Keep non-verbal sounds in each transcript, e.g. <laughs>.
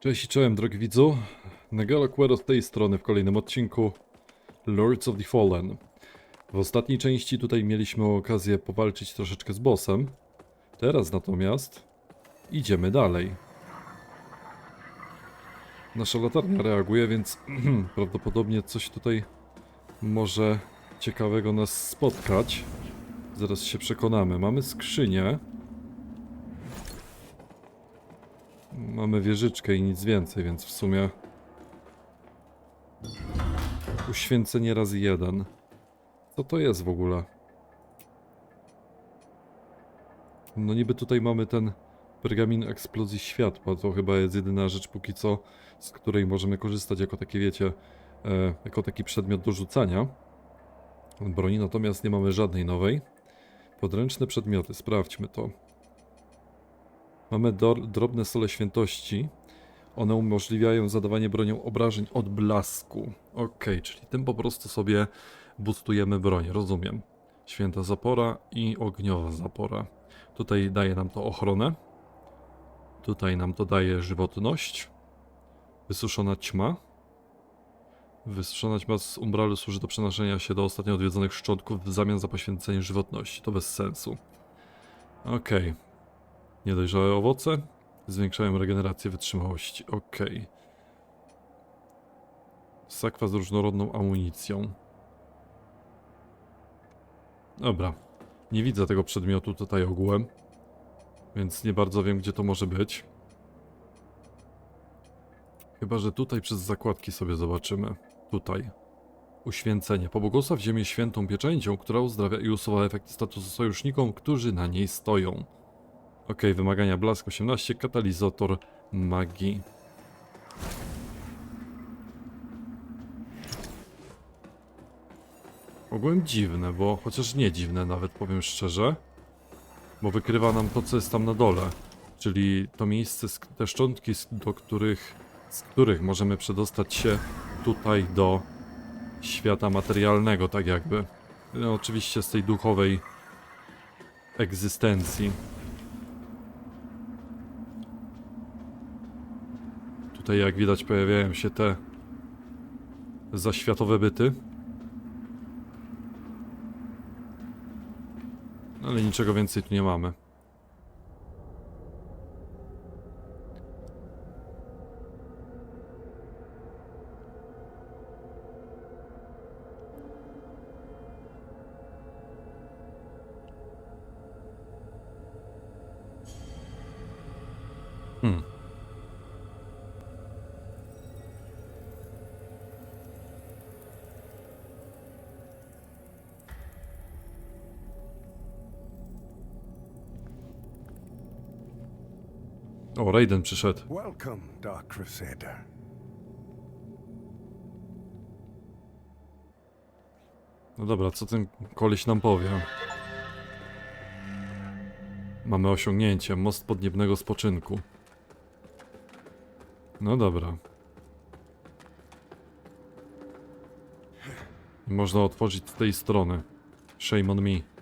Cześć i czołem drogi widzu. Nagala Quero z tej strony w kolejnym odcinku Lords of the Fallen. W ostatniej części tutaj mieliśmy okazję powalczyć troszeczkę z bossem. Teraz natomiast idziemy dalej. Nasza latarnia reaguje, więc <clears throat> prawdopodobnie coś tutaj może ciekawego nas spotkać. Zaraz się przekonamy. Mamy skrzynię. Mamy wieżyczkę i nic więcej, więc w sumie uświęcenie razy jeden. Co to jest w ogóle? No niby tutaj mamy ten pergamin eksplozji światła. To chyba jest jedyna rzecz póki co, z której możemy korzystać jako takie, wiecie, e, jako taki przedmiot do rzucania. Broni natomiast nie mamy żadnej nowej. Podręczne przedmioty, sprawdźmy to. Mamy dor- drobne sole świętości. One umożliwiają zadawanie bronią obrażeń od blasku. Okej, czyli tym po prostu sobie boostujemy broń, rozumiem. Święta zapora i ogniowa zapora. Tutaj daje nam to ochronę. Tutaj nam to daje żywotność. Wysuszona ćma. Wysuszona ćma z umbralu służy do przenoszenia się do ostatnio odwiedzonych szczątków w zamian za poświęcenie żywotności. To bez sensu. Okej. Niedojrzałe owoce zwiększają regenerację wytrzymałości. Ok. Sakwa z różnorodną amunicją. Dobra. Nie widzę tego przedmiotu tutaj ogółem. Więc nie bardzo wiem, gdzie to może być. Chyba, że tutaj przez zakładki sobie zobaczymy. Tutaj. Uświęcenie. Pobłogosław ziemię świętą pieczęcią, która uzdrawia i usuwa efekty statusu sojusznikom, którzy na niej stoją. Ok, wymagania blask 18, katalizator magii. Ogółem dziwne, bo chociaż nie dziwne nawet powiem szczerze, bo wykrywa nam to, co jest tam na dole, czyli to miejsce, te szczątki, do których, z których możemy przedostać się tutaj do świata materialnego, tak jakby. No, oczywiście z tej duchowej egzystencji. Tutaj jak widać pojawiają się te zaświatowe byty. Ale niczego więcej tu nie mamy. O, Raiden przyszedł. Welcome, Dark Crusader. No dobra, co ten koleś nam powie? Mamy osiągnięcie, most podniebnego spoczynku. No dobra. I można otworzyć z tej strony. Shame on me.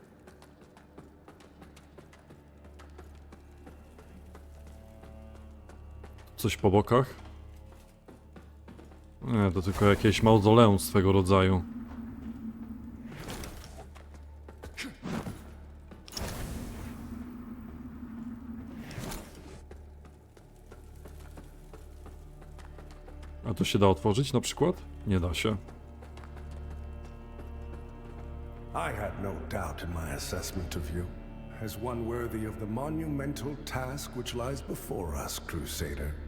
Coś po bokach? Nie, to tylko jakieś mauzoleum swego rodzaju. A to się da otworzyć na przykład? Nie da się. I had no doubt in my assessment of you as one worthy of the monumental task which lies before us, Crusader.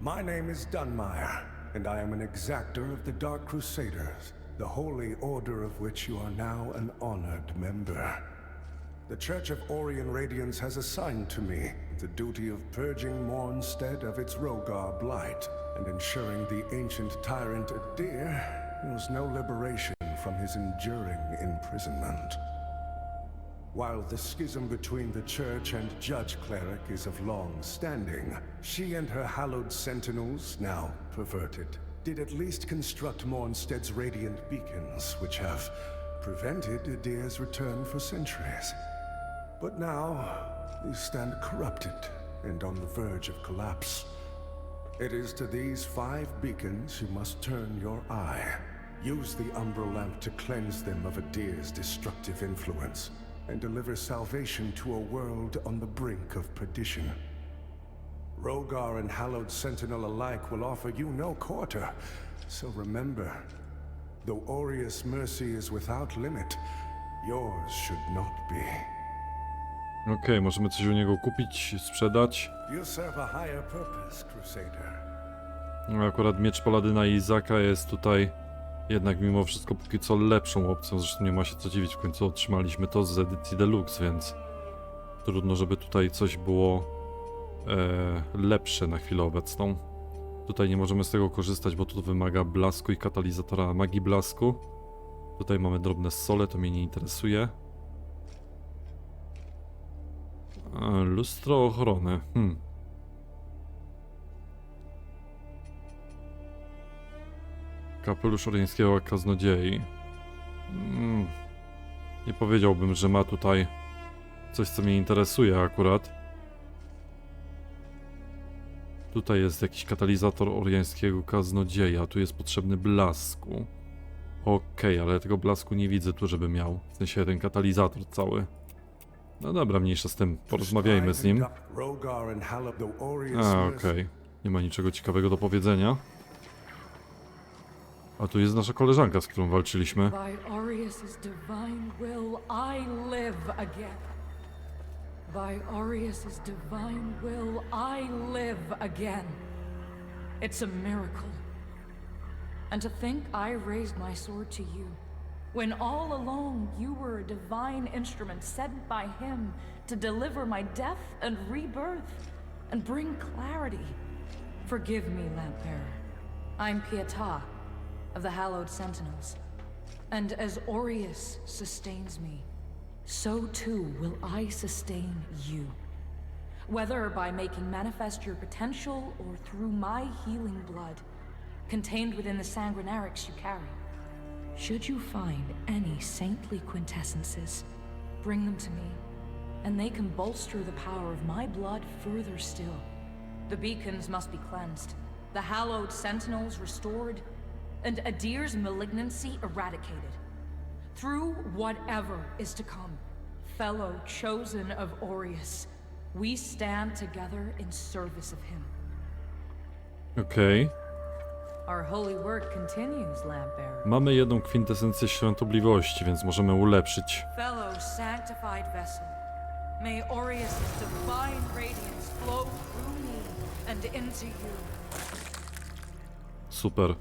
My name is Dunmire, and I am an exactor of the Dark Crusaders, the holy order of which you are now an honored member. The Church of Orion Radiance has assigned to me the duty of purging Mornstead of its Rogar blight and ensuring the ancient tyrant Adir knows no liberation from his enduring imprisonment. While the schism between the Church and Judge Cleric is of long standing, she and her hallowed sentinels, now perverted, did at least construct Mornstead's radiant beacons, which have prevented Adir's return for centuries. But now, they stand corrupted and on the verge of collapse. It is to these five beacons you must turn your eye. Use the umbral lamp to cleanse them of Adir's destructive influence, and deliver salvation to a world on the brink of perdition. Rogar and Hallowed Sentinel alike will offer you no quarter, so remember, though Aureus' mercy is without limit, yours should not be. Okej, możemy coś u niego kupić, sprzedać. You serve a higher purpose, Crusader. No, Akurat miecz Paladyna i Izaka jest tutaj jednak mimo wszystko póki co lepszą opcją. Zresztą nie ma się co dziwić, w końcu otrzymaliśmy to z edycji Deluxe, więc trudno, żeby tutaj coś było e, lepsze na chwilę obecną. Tutaj nie możemy z tego korzystać, bo to wymaga blasku i katalizatora magii blasku. Tutaj mamy drobne sole, to mnie nie interesuje. E, lustro ochrony. Hmm. Kapelusz orieńskiego kaznodziei. Mm, nie powiedziałbym, że ma tutaj coś, co mnie interesuje akurat. Tutaj jest jakiś katalizator orieńskiego kaznodzieja, tu jest potrzebny blasku. Okej, ale tego blasku nie widzę tu, żeby miał. W sensie ten katalizator cały. No dobra, mniejsza z tym, porozmawiajmy z nim. A, okej. Nie ma niczego ciekawego do powiedzenia. A tu jest nasza koleżanka, z którą walczyliśmy. By Aureus' divine will, I live again. By Aureus' divine will, I live again. It's a miracle. And to think I raised my sword to you, when all along you were a divine instrument sent by him to deliver my death and rebirth and bring clarity. Forgive me, Lampbearer. I'm Pietà of the Hallowed Sentinels. And as Aureus sustains me, so too will I sustain you. Whether by making manifest your potential or through my healing blood, contained within the sanguinarics you carry. Should you find any saintly quintessences, bring them to me, and they can bolster the power of my blood further still. The beacons must be cleansed, the hallowed sentinels restored, and Adir's malignancy eradicated. Through whatever is to come, fellow chosen of Aureus, we stand together in service of him. Okej. Our holy work continues, Lampbearer. Mamy jedną kwintesencję świątobliwości, więc możemy ulepszyć. Fellow sanctified vessel, may Aureus' divine radiance flow through me and into you. Super.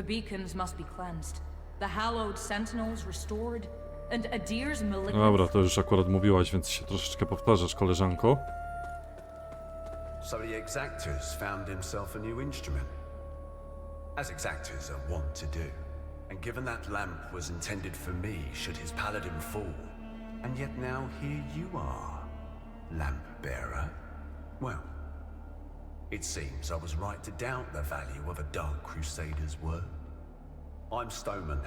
The beacons must be cleansed, the hallowed sentinels restored, and Adir's malignancy. Dobra, to już akurat mówiłaś, więc się troszeczkę powtarzasz, koleżanko. So the exactors found himself a new instrument. As exactors are wont to do. And given that lamp was intended for me should his paladin fall. And yet now here you are, lamp bearer. Well, it seems I was right to doubt the value of a Dark Crusader's word. I'm Stoneman,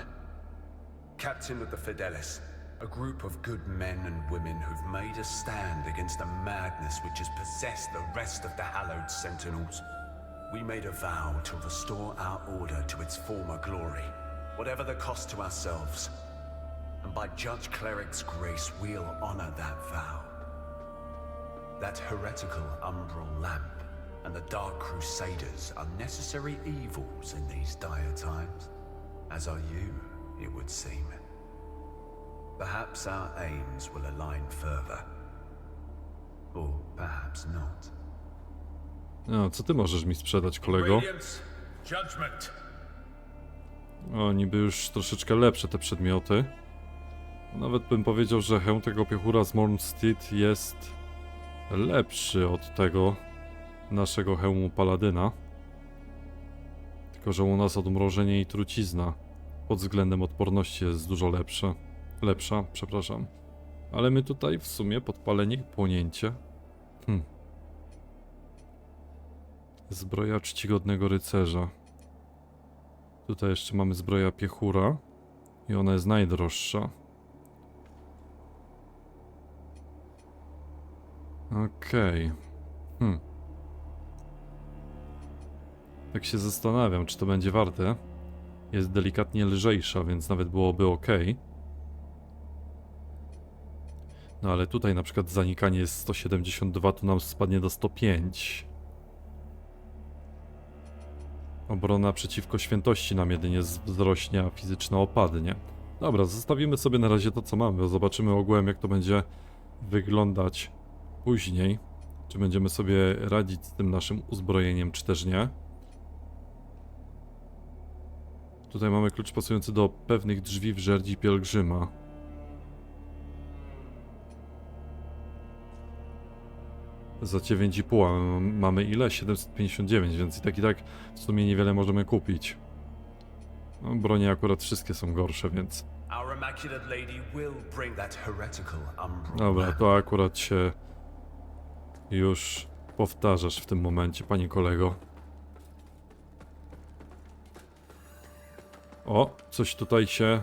captain of the Fidelis, a group of good men and women who've made a stand against the madness which has possessed the rest of the hallowed sentinels. We made a vow to restore our order to its former glory, whatever the cost to ourselves. And by Judge Cleric's grace, we'll honor that vow. That heretical umbral lamp and the Dark Crusaders are necessary evils in these dire times, as are you, it would seem. Perhaps our aims will align further. Or perhaps not. No, co ty możesz mi sprzedać, kolego? O, niby już troszeczkę lepsze te przedmioty. Nawet bym powiedział, że hełm tego piechura z Mornstead jest lepszy od tego naszego hełmu Paladyna. Tylko, że u nas odmrożenie i trucizna pod względem odporności jest dużo lepsze. Lepsza, przepraszam. Ale my tutaj w sumie podpalenie płonięcie. Hm. Zbroja czcigodnego rycerza. Tutaj jeszcze mamy zbroja piechura. I ona jest najdroższa. Okej. Hmm. Tak się zastanawiam, czy to będzie warte. Jest delikatnie lżejsza, więc nawet byłoby ok. No ale tutaj na przykład zanikanie jest 172, tu nam spadnie do 105. Obrona przeciwko świętości nam jedynie wzrośnie, a fizyczna opadnie. Dobra, zostawimy sobie na razie to, co mamy. Zobaczymy ogółem, jak to będzie wyglądać później. Czy będziemy sobie radzić z tym naszym uzbrojeniem, czy też nie. Tutaj mamy klucz pasujący do pewnych drzwi w żerdzi pielgrzyma. Za 9,5 a my mamy ile? 759, więc i tak i tak w sumie niewiele możemy kupić. No, bronie akurat wszystkie są gorsze, więc. Dobra, to akurat się już powtarzasz w tym momencie, panie kolego. O, coś tutaj się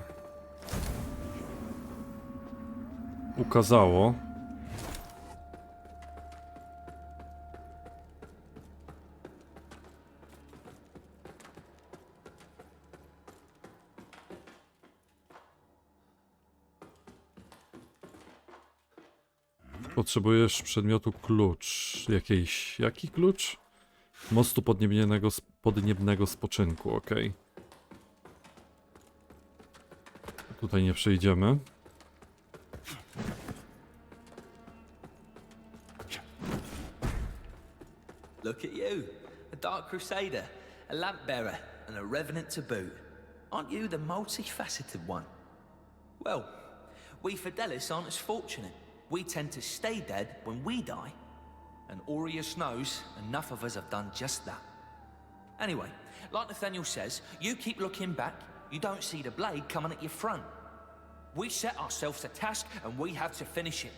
ukazało. Potrzebujesz przedmiotu klucz. Jakiejś. Jaki klucz? Mostu podniebnego, podniebnego spoczynku, ok. Tutaj nie przejdziemy. Look at you, a Dark Crusader, a lamp bearer, and a revenant to boot. Aren't you the multifaceted one? Well, we Fidelis aren't as fortunate. We tend to stay dead when we die. And Aureus knows enough of us have done just that. Anyway, like Nathaniel says, you keep looking back, you don't see the blade coming at your front. We set ourselves a task and we have to finish it.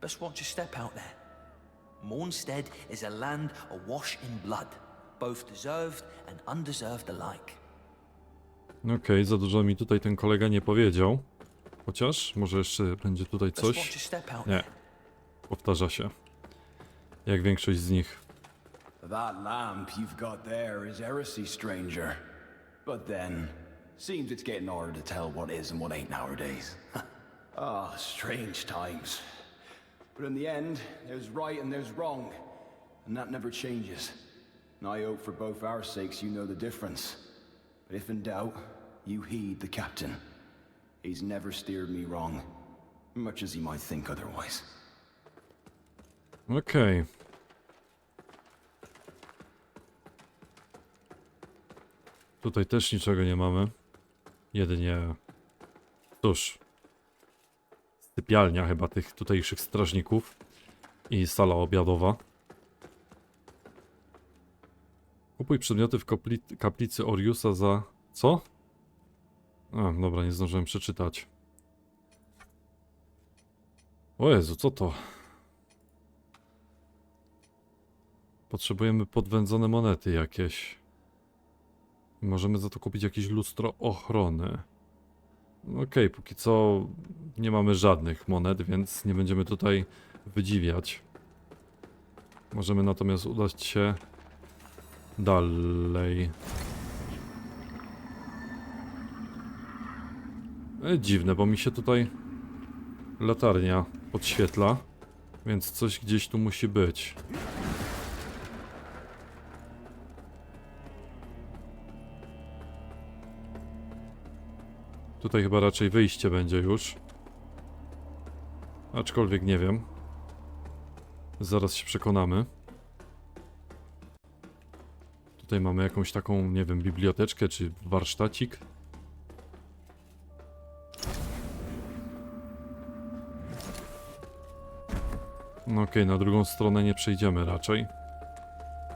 Best watch your step out there. Mornstead is a land awash in blood, both deserved and undeserved alike. Okej, za dużo mi tutaj ten kolega nie powiedział. Chociaż, może jeszcze będzie tutaj coś. Nie, powtarza się. Jak większość z nich. That lamp you've got there is heresy, stranger. But then, seems it's getting harder to tell what is and what ain't nowadays. <laughs> Ah, strange times. But in the end, there's right and there's wrong, and that never changes. And I hope for both our sakes you know the difference. But if in doubt, you heed the captain. He's never steered me wrong, much as he might think otherwise. Okay. Tutaj też niczego nie mamy. Jedynie. Cóż. Sypialnia chyba tych tutejszych strażników. I sala obiadowa. Kupuj przedmioty w kaplicy Oriusa za. Co? A, dobra, nie zdążyłem przeczytać. O Jezu, co to? Potrzebujemy podwędzone monety jakieś. Możemy za to kupić jakieś lustro ochrony. No Okej, póki co nie mamy żadnych monet, więc nie będziemy tutaj wydziwiać. Możemy natomiast udać się dalej. E, dziwne, bo mi się tutaj latarnia podświetla, więc coś gdzieś tu musi być. Tutaj chyba raczej wyjście będzie już. Aczkolwiek nie wiem. Zaraz się przekonamy. Tutaj mamy jakąś taką, nie wiem, biblioteczkę czy warsztacik. No okej, na drugą stronę nie przejdziemy raczej.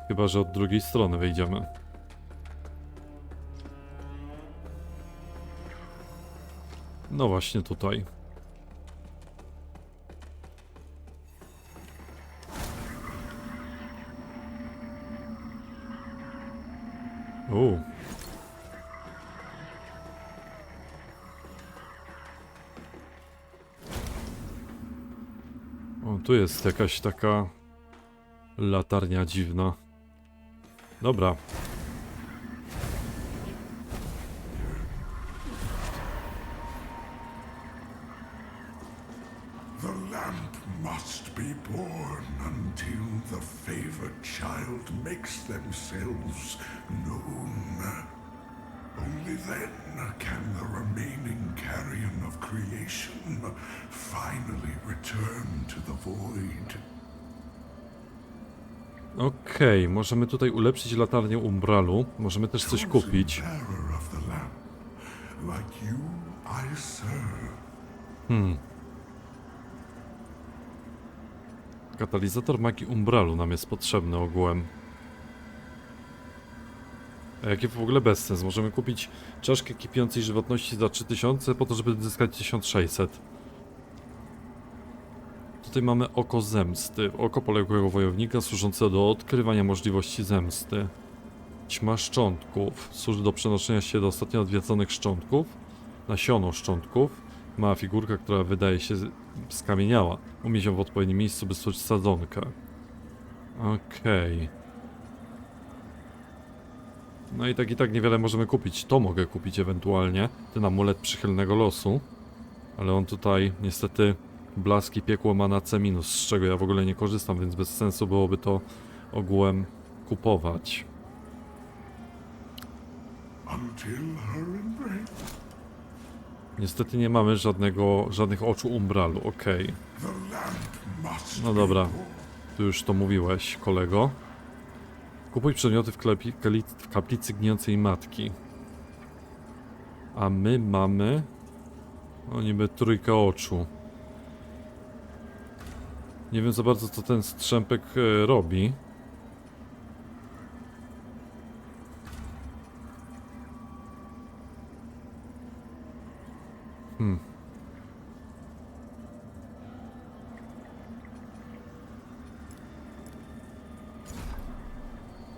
Chyba, że od drugiej strony wejdziemy. No właśnie tutaj. U. O, tu jest jakaś taka latarnia dziwna. Dobra. Until the favored child makes themselves known. Only then can the remaining carrion of creation finally return to the void. Okej, możemy tutaj ulepszyć latarnię Umbralu. Możemy też coś kupić. bearer of the lamp, like you I serve. Katalizator magii Umbralu nam jest potrzebny ogółem. A jaki w ogóle bezsens? Możemy kupić czaszkę kipiącej żywotności za 3000 po to, żeby zyskać 1600. Tutaj mamy oko zemsty. Oko poległego wojownika służące do odkrywania możliwości zemsty. Ćma szczątków. Służy do przenoszenia się do ostatnio odwiedzonych szczątków. Nasiono szczątków. Mała figurka, która wydaje się skamieniała. Umieść ją w odpowiednim miejscu, by stworzyć sadzonkę. Okej. No i tak i tak niewiele możemy kupić. To mogę kupić ewentualnie. Ten amulet przychylnego losu. Ale on tutaj niestety blaski piekło ma na C z czego ja w ogóle nie korzystam, więc bez sensu byłoby to ogółem kupować. Until her embrace, Niestety nie mamy żadnego, żadnych oczu umbralu, okej. must No dobra. Tu już to mówiłeś, kolego. Kupuj przedmioty w, klepi, w kaplicy gnijącej matki. A my mamy... O niby trójkę oczu. Nie wiem za bardzo co ten strzępek e, robi.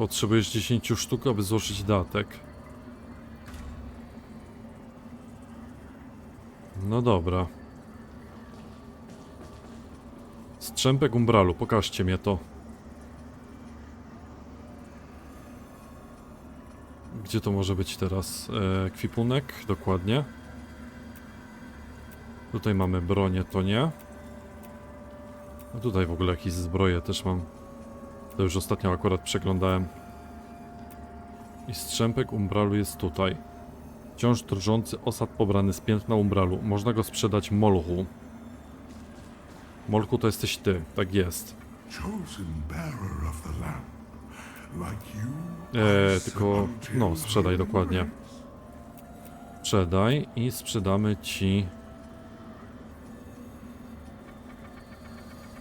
Potrzebujesz 10 sztuk, aby złożyć datek. No dobra. Strzępek umbralu, pokażcie mnie to. Gdzie to może być teraz? E, kwipunek, dokładnie. Tutaj mamy bronię, to nie. A tutaj w ogóle jakieś zbroje też mam. To już ostatnio akurat przeglądałem. I strzępek umbralu jest tutaj. Wciąż drżący osad pobrany z piętna umbralu. Można go sprzedać Molchu. Molchu to jesteś ty, tak jest. Eee, tylko, no, sprzedaj dokładnie. Sprzedaj i sprzedamy ci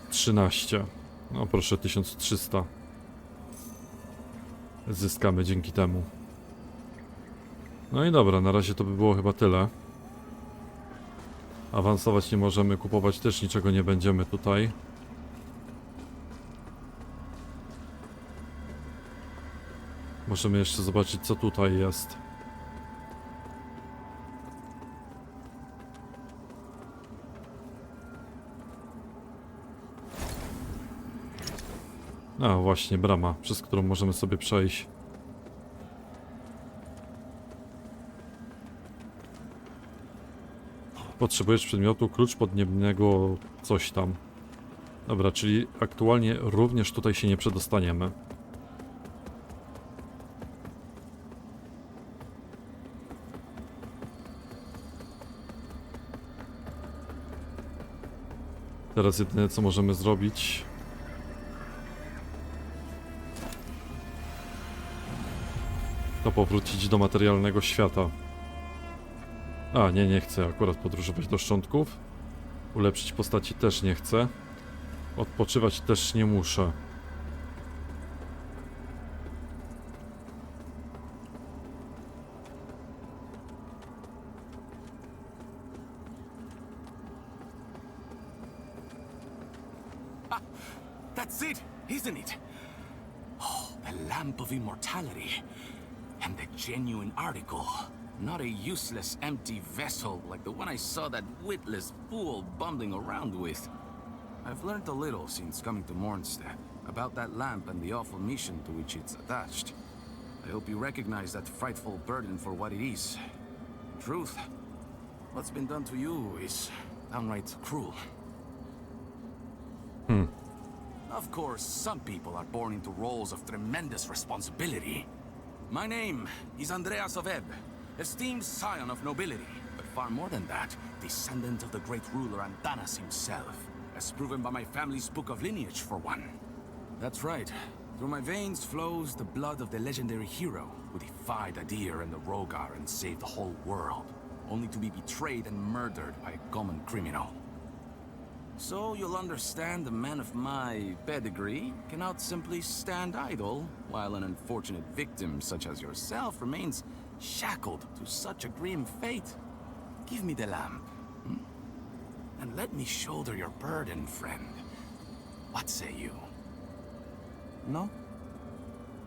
13. No proszę, 1300. Zyskamy dzięki temu. No i dobra, na razie to by było chyba tyle. Awansować nie możemy, kupować też niczego nie będziemy tutaj. Możemy jeszcze zobaczyć co tutaj jest. A, właśnie, brama, przez którą możemy sobie przejść. Potrzebujesz przedmiotu klucz podniebnego coś tam. Dobra, czyli aktualnie również tutaj się nie przedostaniemy. Teraz jedyne co możemy zrobić powrócić do materialnego świata. A, nie, nie chcę akurat podróżować do szczątków. Ulepszyć postaci też nie chcę. Odpoczywać też nie muszę. Article. Not a useless empty vessel like the one I saw that witless fool bumbling around with. I've learned a little since coming to Mornstead about that lamp and the awful mission to which it's attached. I hope you recognize that frightful burden for what it is. In truth, what's been done to you is downright cruel. Hmm. Of course, some people are born into roles of tremendous responsibility. My name is Andreas of Ebb, esteemed scion of nobility, but far more than that, descendant of the great ruler Antanas himself, as proven by my family's book of lineage, for one. That's right. Through my veins flows the blood of the legendary hero who defied Adir and the Rogar and saved the whole world, only to be betrayed and murdered by a common criminal. So you'll understand a man of my pedigree cannot simply stand idle while an unfortunate victim such as yourself remains shackled to such a grim fate. Give me the lamp. hmm? And let me shoulder your burden, friend. What say you? No?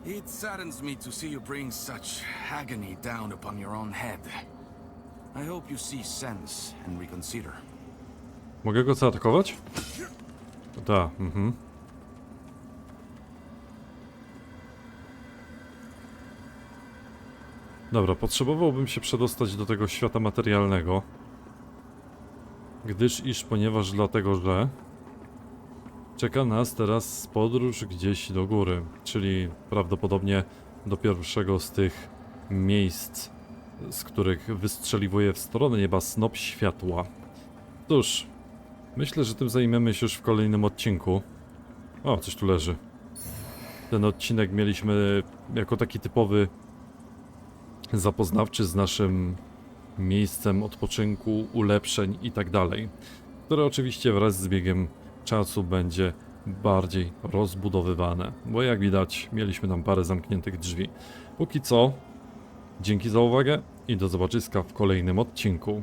It saddens me to see you bring such agony down upon your own head. I hope you see sense and reconsider. Mogę go zaatakować? Tak, mhm. Dobra, potrzebowałbym się przedostać do tego świata materialnego. Gdyż iż, ponieważ dlatego, że czeka nas teraz podróż gdzieś do góry, czyli prawdopodobnie do pierwszego z tych miejsc, z których wystrzeliwuje w stronę nieba snop światła. Cóż, myślę, że tym zajmiemy się już w kolejnym odcinku. O, coś tu leży. Ten odcinek mieliśmy jako taki typowy zapoznawczy z naszym miejscem odpoczynku, ulepszeń i tak dalej, które oczywiście wraz z biegiem czasu będzie bardziej rozbudowywane, bo jak widać mieliśmy tam parę zamkniętych drzwi. Póki co, dzięki za uwagę i do zobaczyska w kolejnym odcinku.